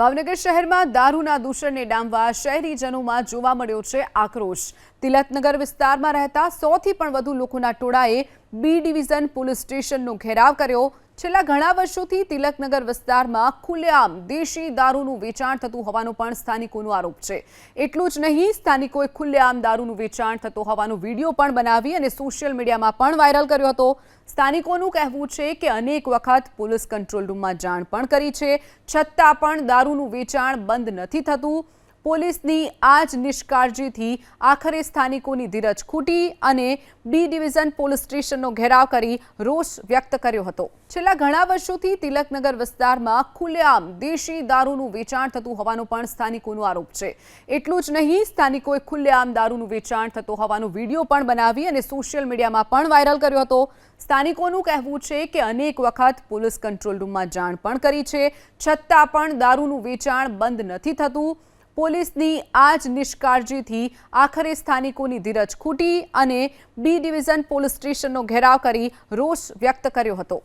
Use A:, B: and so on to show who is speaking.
A: ભાવનગર શહેરમાં દારૂના દૂષણને ડામવા શહેરીજનોમાં જોવા મળ્યો છે આક્રોશ. તિલકનગર વિસ્તારમાં રહેતા સોથી પણ વધુ લોકોના ટોળાએ બી ડિવિઝન, પોલીસ સ્ટેશનનો ઘેરાવ કર્યો. છેલ્લા ઘણા વર્ષોથી તિલકનગર વિસ્તારમાં ખુલ્લેઆમ દેશી દારૂનું વેચાણ થતું હોવાનો પણ સ્થાનિકોનો આરોપ છે. એટલું જ નહીં, સ્થાનિકોએ ખુલ્લેઆમ દારૂનું વેચાણ થતો હોવાનો વીડિયો પણ બનાવી અને સોશિયલ મીડિયામાં પણ વાયરલ કર્યો હતો. સ્થાનિકોનું કહેવું છે કે અનેક વખત પોલીસ કંટ્રોલ રૂમમાં જાણ પણ કરી છે. છતાં પણ દારૂનું વેચાણ બંધ નથી થતું. પોલીસની આ જ નિષ્કાળજીથી આખરે સ્થાનિકોની ધીરજ ખૂટી અને બી ડિવિઝન પોલીસ સ્ટેશનનો ઘેરાવ કરી રોષ વ્યક્ત કર્યો હતો. છેલ્લા ઘણા વર્ષોથી તિલકનગર વિસ્તારમાં ખુલ્લેઆમ દેશી દારૂનું વેચાણ થતું હોવાનો પણ સ્થાનિકોનો આરોપ છે. એટલું જ નહીં, સ્થાનિકોએ ખુલ્લેઆમ દારૂનું વેચાણ થતો હોવાનો વીડિયો પણ બનાવી અને સોશિયલ મીડિયામાં પણ વાયરલ કર્યો હતો. સ્થાનિકોનું કહેવું છે કે અનેક વખત પોલીસ કંટ્રોલ રૂમમાં જાણ પણ કરી છે. છતાં પણ દારૂનું વેચાણ બંધ નથી થતું. પોલીસની આ જ નિષ્કાળજીથી આખરે સ્થાનિકોની ધીરજ ખૂટી અને બી ડિવિઝન પોલીસ સ્ટેશનનો ઘેરાવ કરી રોષ વ્યક્ત કર્યો હતો.